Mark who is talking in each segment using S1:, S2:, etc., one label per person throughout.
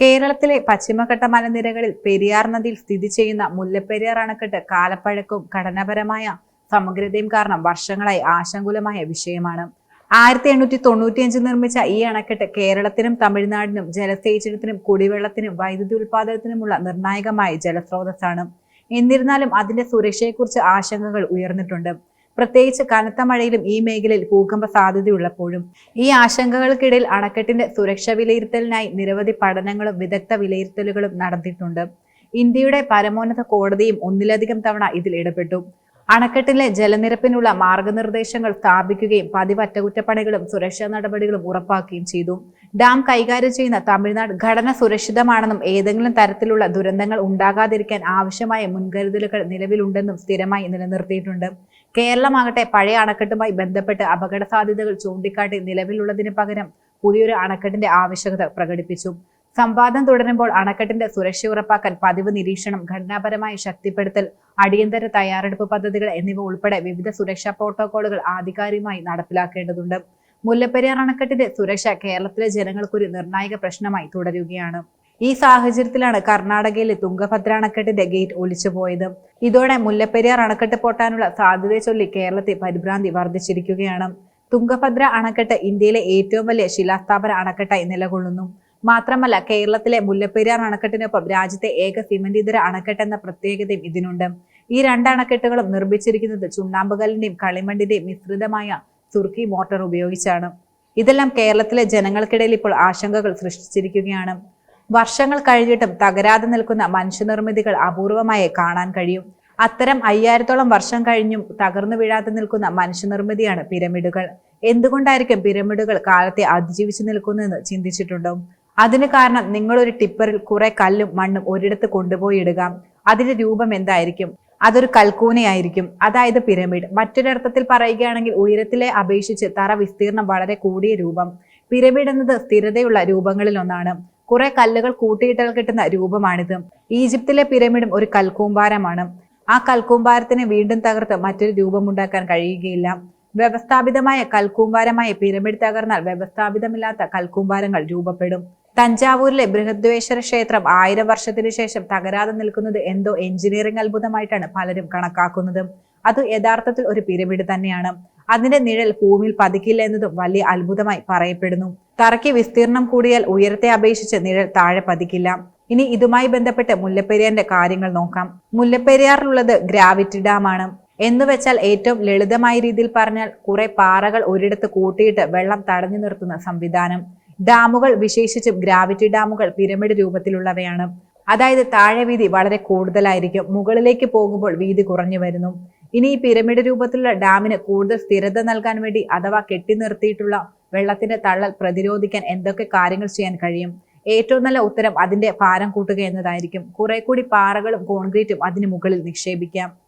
S1: കേരളത്തിലെ പശ്ചിമഘട്ട മലനിരകളിൽ പെരിയാർ നദിയിൽ സ്ഥിതി ചെയ്യുന്ന മുല്ലപ്പെരിയാർ അണക്കെട്ട് കാലപ്പഴക്കവും ഘടനാപരമായ സമഗ്രതയും കാരണം വർഷങ്ങളായി ആശങ്കുലമായ വിഷയമാണ്. ആയിരത്തി എണ്ണൂറ്റി തൊണ്ണൂറ്റിയഞ്ച് നിർമ്മിച്ച ഈ അണക്കെട്ട് കേരളത്തിനും തമിഴ്നാടിനും ജലസേചനത്തിനും കുടിവെള്ളത്തിനും വൈദ്യുതി ഉൽപാദനത്തിനുമുള്ള നിർണായകമായ ജലസ്രോതസ്സാണ്. എന്നിരുന്നാലും അതിന്റെ സുരക്ഷയെക്കുറിച്ച് ആശങ്കകൾ ഉയർന്നിട്ടുണ്ട്. പ്രത്യേകിച്ച് കനത്ത മഴയിലും ഈ മേഖലയിൽ ഭൂകമ്പ സാധ്യതയുള്ളപ്പോഴും ഈ ആശങ്കകൾക്കിടയിൽ അണക്കെട്ടിന്റെ സുരക്ഷ വിലയിരുത്തലിനായി നിരവധി പഠനങ്ങളും വിദഗ്ധ വിലയിരുത്തലുകളും നടത്തിയിട്ടുണ്ട്. ഇന്ത്യയുടെ പരമോന്നത കോടതിയും ഒന്നിലധികം തവണ ഇതിൽ ഇടപെട്ടു. അണക്കെട്ടിലെ ജലനിരപ്പിനുള്ള മാർഗനിർദ്ദേശങ്ങൾ സ്ഥാപിക്കുകയും പതിവ് അറ്റകുറ്റപ്പണികളും സുരക്ഷാ നടപടികളും ഉറപ്പാക്കുകയും ചെയ്തു. ഡാം കൈകാര്യം ചെയ്യുന്ന തമിഴ്നാട് ഘടന സുരക്ഷിതമാണെന്നും ഏതെങ്കിലും തരത്തിലുള്ള ദുരന്തങ്ങൾ ഉണ്ടാകാതിരിക്കാൻ ആവശ്യമായ മുൻകരുതലുകൾ നിലവിലുണ്ടെന്നും സ്ഥിരമായി നിലനിർത്തിയിട്ടുണ്ട്. കേരളമാകട്ടെ പഴയ അണക്കെട്ടുമായി ബന്ധപ്പെട്ട് അപകട സാധ്യതകൾ ചൂണ്ടിക്കാട്ടി നിലവിലുള്ളതിന് പകരം പുതിയൊരു അണക്കെട്ടിന്റെ ആവശ്യകത പ്രകടിപ്പിച്ചു. സംവാദം തുടരുമ്പോൾ അണക്കെട്ടിന്റെ സുരക്ഷ ഉറപ്പാക്കാൻ പതിവ് നിരീക്ഷണം ഘടനാപരമായ ശക്തിപ്പെടുത്തൽ അടിയന്തര തയ്യാറെടുപ്പ് പദ്ധതികൾ എന്നിവ ഉൾപ്പെടെ വിവിധ സുരക്ഷാ പ്രോട്ടോകോളുകൾ ആധികാരികമായി നടപ്പിലാക്കേണ്ടതുണ്ട്. മുല്ലപ്പെരിയാർ അണക്കെട്ടിന്റെ സുരക്ഷ കേരളത്തിലെ ജനങ്ങൾക്കൊരു നിർണായക പ്രശ്നമായി തുടരുകയാണ്. ഈ സാഹചര്യത്തിലാണ് കർണാടകയിലെ തുങ്കഭദ്ര അണക്കെട്ടിന്റെ ഗേറ്റ് ഒലിച്ചുപോയത് ഇതോടെ മുല്ലപ്പെരിയാർ അണക്കെട്ട് പൊട്ടാനുള്ള സാധ്യതയെ ചൊല്ലി കേരളത്തെ പരിഭ്രാന്തി വർദ്ധിച്ചിരിക്കുകയാണ്. തുങ്കഭദ്ര അണക്കെട്ട് ഇന്ത്യയിലെ ഏറ്റവും വലിയ ശിലാസ്ഥാപന അണക്കെട്ടായി നിലകൊള്ളുന്നു. മാത്രമല്ല കേരളത്തിലെ മുല്ലപ്പെരിയാർ അണക്കെട്ടിനൊപ്പം രാജ്യത്തെ ഏക സിമന്റ് ഇതര അണക്കെട്ട് എന്ന പ്രത്യേകതയും ഇതിനുണ്ട്. ഈ രണ്ട് അണക്കെട്ടുകളും നിർമ്മിച്ചിരിക്കുന്നത് ചുണ്ണാമ്പുകല്ലിന്റെയും കളിമണ്ണിന്റെയും മിശ്രിതമായ സുർക്കി മോട്ടോർ ഉപയോഗിച്ചാണ്. ഇതെല്ലാം കേരളത്തിലെ ജനങ്ങൾക്കിടയിൽ ഇപ്പോൾ ആശങ്കകൾ സൃഷ്ടിച്ചിരിക്കുകയാണ്. വർഷങ്ങൾ കഴിഞ്ഞിട്ടും തകരാതെ നിൽക്കുന്ന മനുഷ്യനിർമ്മിതികൾ അപൂർവമായി കാണാൻ കഴിയും. അത്തരം അയ്യായിരത്തോളം വർഷം കഴിഞ്ഞും തകർന്നു വീഴാതെ നിൽക്കുന്ന മനുഷ്യനിർമ്മിതിയാണ് പിരമിഡുകൾ. എന്തുകൊണ്ടായിരിക്കും പിരമിഡുകൾ കാലത്തെ അതിജീവിച്ചു നിൽക്കുന്നതെന്ന് ചിന്തിച്ചിട്ടുണ്ടോ? അതിന് കാരണം നിങ്ങളൊരു ടിപ്പറിൽ കുറെ കല്ലും മണ്ണും ഒരിടത്ത് കൊണ്ടുപോയി ഇടുക. അതിന്റെ രൂപം എന്തായിരിക്കും? അതൊരു കൽക്കൂനയായിരിക്കും. അതായത് പിരമിഡ്. മറ്റൊരർത്ഥത്തിൽ പറയുകയാണെങ്കിൽ ഉയരത്തിലെ അപേക്ഷിച്ച് തറ വിസ്തീർണം വളരെ കൂടിയ രൂപം. പിരമിഡ് എന്നത് സ്ഥിരതയുള്ള രൂപങ്ങളിൽ ഒന്നാണ്. കുറെ കല്ലുകൾ കൂട്ടിയിട്ടാൽ കിട്ടുന്ന രൂപമാണിത്. ഈജിപ്തിലെ പിരമിഡും ഒരു കൽക്കൂമ്പാരമാണ്. ആ കൽക്കൂമ്പാരത്തിന് വീണ്ടും തകർത്ത് മറ്റൊരു രൂപമുണ്ടാക്കാൻ കഴിയുകയില്ല. വ്യവസ്ഥാപിതമായ കൽക്കൂമ്പാരമായ പിരമിഡ് തകർന്നാൽ വ്യവസ്ഥാപിതമില്ലാത്ത കൽക്കൂമ്പാരങ്ങൾ രൂപപ്പെടും. തഞ്ചാവൂരിലെ ബൃഹദ്വേശ്വര ക്ഷേത്രം ആയിരം വർഷത്തിനു ശേഷം തകരാതെ നിൽക്കുന്നത് എന്തോ എഞ്ചിനീയറിംഗ് അത്ഭുതമായിട്ടാണ് പലരും കണക്കാക്കുന്നത്. അത് യഥാർത്ഥത്തിൽ ഒരു പിരമിഡ് തന്നെയാണ്. അതിന്റെ നിഴൽ ഭൂമിയിൽ പതിക്കില്ല എന്നതും വലിയ അത്ഭുതമായി പറയപ്പെടുന്നു. തറയ്ക്ക് വിസ്തീർണം കൂടിയാൽ ഉയരത്തെ അപേക്ഷിച്ച് നിഴൽ താഴെ പതിക്കില്ല. ഇനി ഇതുമായി ബന്ധപ്പെട്ട് മുല്ലപ്പെരിയാറിന്റെ കാര്യങ്ങൾ നോക്കാം. മുല്ലപ്പെരിയാറിലുള്ളത് ഗ്രാവിറ്റി ഡാം ആണ് എന്ന് വെച്ചാൽ ഏറ്റവും ലളിതമായ രീതിയിൽ പറഞ്ഞാൽ കുറെ പാറകൾ ഒരിടത്ത് കൂട്ടിയിട്ട് വെള്ളം തടഞ്ഞു നിർത്തുന്ന സംവിധാനം. ഡാമുകൾ വിശേഷിച്ചും ഗ്രാവിറ്റി ഡാമുകൾ പിരമിഡ് രൂപത്തിലുള്ളവയാണ്. അതായത് താഴെ വീതി വളരെ കൂടുതലായിരിക്കും. മുകളിലേക്ക് പോകുമ്പോൾ വീതി കുറഞ്ഞു വരുന്നു. ഇനി ഈ പിരമിഡ് രൂപത്തിലുള്ള ഡാമിന് കൂടുതൽ സ്ഥിരത നൽകാൻ വേണ്ടി അഥവാ കെട്ടി നിർത്തിയിട്ടുള്ള വെള്ളത്തിന്റെ തള്ളൽ പ്രതിരോധിക്കാൻ എന്തൊക്കെ കാര്യങ്ങൾ ചെയ്യാൻ കഴിയും? ഏറ്റവും നല്ല ഉത്തരം അതിന്റെ ഭാരം കൂട്ടുക എന്നതായിരിക്കും. കുറെ കൂടി പാറകളും കോൺക്രീറ്റും അതിന് മുകളിൽ നിക്ഷേപിക്കാം.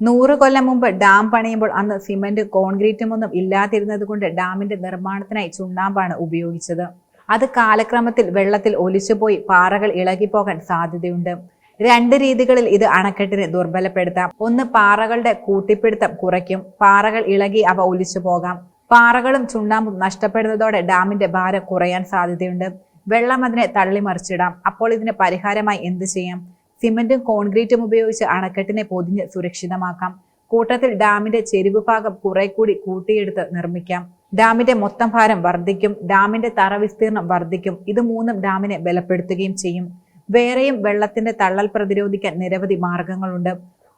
S1: നൂറ് കൊല്ലം മുമ്പ് ഡാം പണിയുമ്പോൾ അന്ന് സിമന്റ് കോൺക്രീറ്റും ഒന്നും ഇല്ലാതിരുന്നത് കൊണ്ട് ഡാമിന്റെ നിർമ്മാണത്തിനായി ചുണ്ണാമ്പാണ് ഉപയോഗിച്ചത്. അത് കാലക്രമത്തിൽ വെള്ളത്തിൽ ഒലിച്ചുപോയി പാറകൾ ഇളകിപ്പോകാൻ സാധ്യതയുണ്ട്. രണ്ട് രീതികളിൽ ഇത് അണക്കെട്ടിനെ ദുർബലപ്പെടുത്താം. ഒന്ന് പാറകളുടെ കൂട്ടിപ്പിടുത്തം കുറയ്ക്കും. പാറകൾ ഇളകി അവ ഒലിച്ചു പോകാം. പാറകളും ചുണ്ണാമ്പും നഷ്ടപ്പെടുന്നതോടെ ഡാമിന്റെ ഭാരം കുറയാൻ സാധ്യതയുണ്ട്. വെള്ളം അതിനെ തള്ളിമറിച്ചിടാം. അപ്പോൾ ഇതിന് പരിഹാരമായി എന്ത് ചെയ്യാം? സിമന്റും കോൺക്രീറ്റും ഉപയോഗിച്ച് അണക്കെട്ടിനെ പൊതിഞ്ഞ് സുരക്ഷിതമാക്കാം. കൂട്ടത്തിൽ ഡാമിന്റെ ചെരിവ് ഭാഗം കുറെ കൂടി കൂട്ടിയെടുത്ത് നിർമ്മിക്കാം. ഡാമിന്റെ മൊത്തം ഭാരം വർദ്ധിക്കും ഡാമിന്റെ തറ വിസ്തീർണം വർദ്ധിക്കും ഇത് മൂന്നും ഡാമിനെ ബലപ്പെടുത്തുകയും ചെയ്യും. വേറെയും വെള്ളത്തിന്റെ തള്ളൽ പ്രതിരോധിക്കാൻ നിരവധി മാർഗങ്ങളുണ്ട്.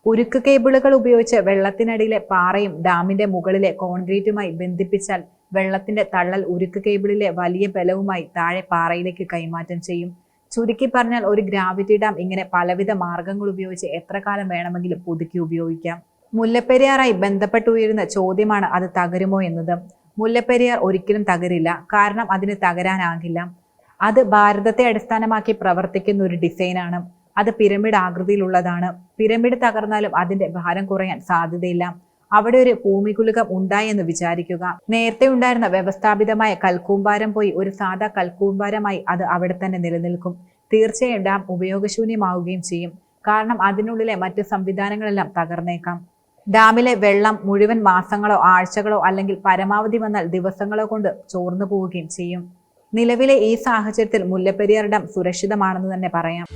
S1: ഉരുക്ക് കേബിളുകൾ ഉപയോഗിച്ച് വെള്ളത്തിനടിയിലെ പാറയും ഡാമിന്റെ മുകളിലെ കോൺക്രീറ്റുമായി ബന്ധിപ്പിച്ചാൽ വെള്ളത്തിന്റെ തള്ളൽ ഉരുക്ക് കേബിളിലെ വലിയ ബലവുമായി താഴെ പാറയിലേക്ക് കൈമാറ്റം ചെയ്യും. ചുരുക്കി പറഞ്ഞാൽ ഒരു ഗ്രാവിറ്റി ഡാം ഇങ്ങനെ പലവിധ മാർഗങ്ങൾ ഉപയോഗിച്ച് എത്ര കാലം വേണമെങ്കിലും പുതുക്കി ഉപയോഗിക്കാം. മുല്ലപ്പെരിയാറായി ബന്ധപ്പെട്ട് ഉയരുന്ന ചോദ്യമാണ് അത് തകരുമോ എന്നത്. മുല്ലപ്പെരിയാർ ഒരിക്കലും തകരില്ല. കാരണം അതിന് തകരാനാകില്ല. അത് ഭാരതത്തെ അടിസ്ഥാനമാക്കി പ്രവർത്തിക്കുന്ന ഒരു ഡിസൈനാണ്. അത് പിരമിഡ് ആകൃതിയിലുള്ളതാണ്. പിരമിഡ് തകർന്നാലും അതിന്റെ ഭാരം കുറയാൻ സാധ്യതയില്ല. അവിടെ ഒരു ഭൂമികുലുകം ഉണ്ടായി എന്ന് വിചാരിക്കുക. നേരത്തെ ഉണ്ടായിരുന്ന വ്യവസ്ഥാപിതമായ കൽക്കൂമ്പാരം പോയി ഒരു സാധാ കൽക്കൂമ്പാരമായി അത് അവിടെ തന്നെ നിലനിൽക്കും. തീർച്ചയായും ഡാം ഉപയോഗശൂന്യമാവുകയും ചെയ്യും. കാരണം അതിനുള്ളിലെ മറ്റ് സംവിധാനങ്ങളെല്ലാം തകർന്നേക്കാം. ഡാമിലെ വെള്ളം മുഴുവൻ മാസങ്ങളോ ആഴ്ചകളോ അല്ലെങ്കിൽ പരമാവധി വന്നാൽ ദിവസങ്ങളോ കൊണ്ട് ചോർന്നു പോവുകയും ചെയ്യും. നിലവിലെ ഈ സാഹചര്യത്തിൽ മുല്ലപ്പെരിയാർ ഡാം സുരക്ഷിതമാണെന്ന് തന്നെ പറയാം.